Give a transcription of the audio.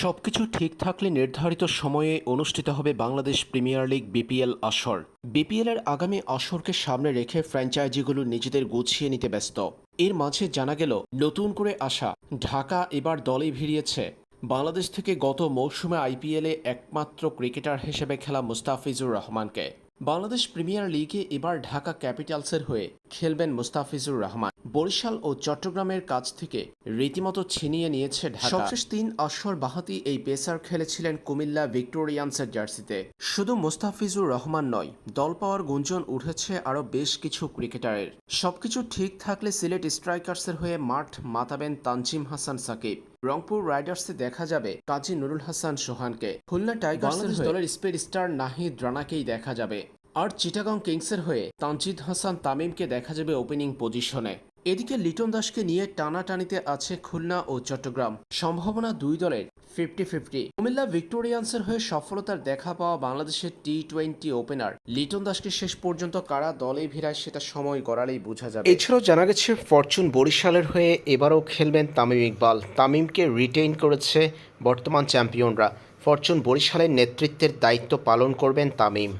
সবকিছু ঠিক থাকলে নির্ধারিত সময়ে অনুষ্ঠিত হবে বাংলাদেশ প্রিমিয়ার লিগ বিপিএল আসর। বিপিএল এর আগামী আসরকে সামনে রেখে ফ্র্যাঞ্চাইজিগুলো নিজেদের গুছিয়ে নিতে ব্যস্ত। এর মাঝে জানা গেল, নতুন করে আসা ঢাকা এবার দলে ভিড়িয়েছে। বাংলাদেশ থেকে গত মৌসুমে আইপিএলে একমাত্র ক্রিকেটার হিসেবে খেলা মুস্তাফিজুর রহমানকে। বাংলাদেশ প্রিমিয়ার লিগে এবার ঢাকা ক্যাপিটালসের হয়ে খেলবেন মুস্তাফিজুর রহমান। বরিশাল ও চট্টগ্রামের কাছ থেকে রীতিমতো ছিনিয়ে নিয়েছে ঢাকা। সবশেষ তিন আসর বাহাতি এই পেসার খেলেছিলেন কুমিল্লা ভিক্টোরিয়ান্সের জার্সিতে। শুধু মুস্তাফিজুর রহমান নয় দল পাওয়ার গুঞ্জন উঠেছে আরও বেশ কিছু ক্রিকেটারের। সবকিছু ঠিক থাকলে সিলেট স্ট্রাইকার্সের হয়ে মাঠ মাতাবেন তানজিম হাসান সাকিব। রংপুর রাইডার্সে দেখা যাবে কাজী নুরুল হাসান সোহানকে। খুলনা টাইগার্সের দলের স্পিড স্টার নাহিদ রানাকেই দেখা যাবে। আর চিটাগং কিংসের হয়ে তানজিদ হাসান তামিমকে দেখা যাবে ওপেনিং পজিশনে। এদিকে লিটন দাসকে নিয়ে টানাটানিতে আছে খুলনা ও চট্টগ্রাম। সম্ভাবনা দুই দলের, ফিফটি ফিফটি। কুমিল্লা ভিক্টোরিয়ান্সের হয়ে সফলতার দেখা পাওয়া বাংলাদেশের টি টোয়েন্টি ওপেনার। লিটন দাসকে শেষ পর্যন্ত কারা দলে ভিড়ায় সেটা সময় গড়ালেই বোঝা যাবে। এছাড়াও জানা গেছে, ফরচুন বরিশালের হয়ে এবারও খেলবেন তামিম ইকবাল। তামিমকে রিটেইন করেছে বর্তমান চ্যাম্পিয়নরা। ফরচুন বরিশালের নেতৃত্বের দায়িত্ব পালন করবেন তামিম।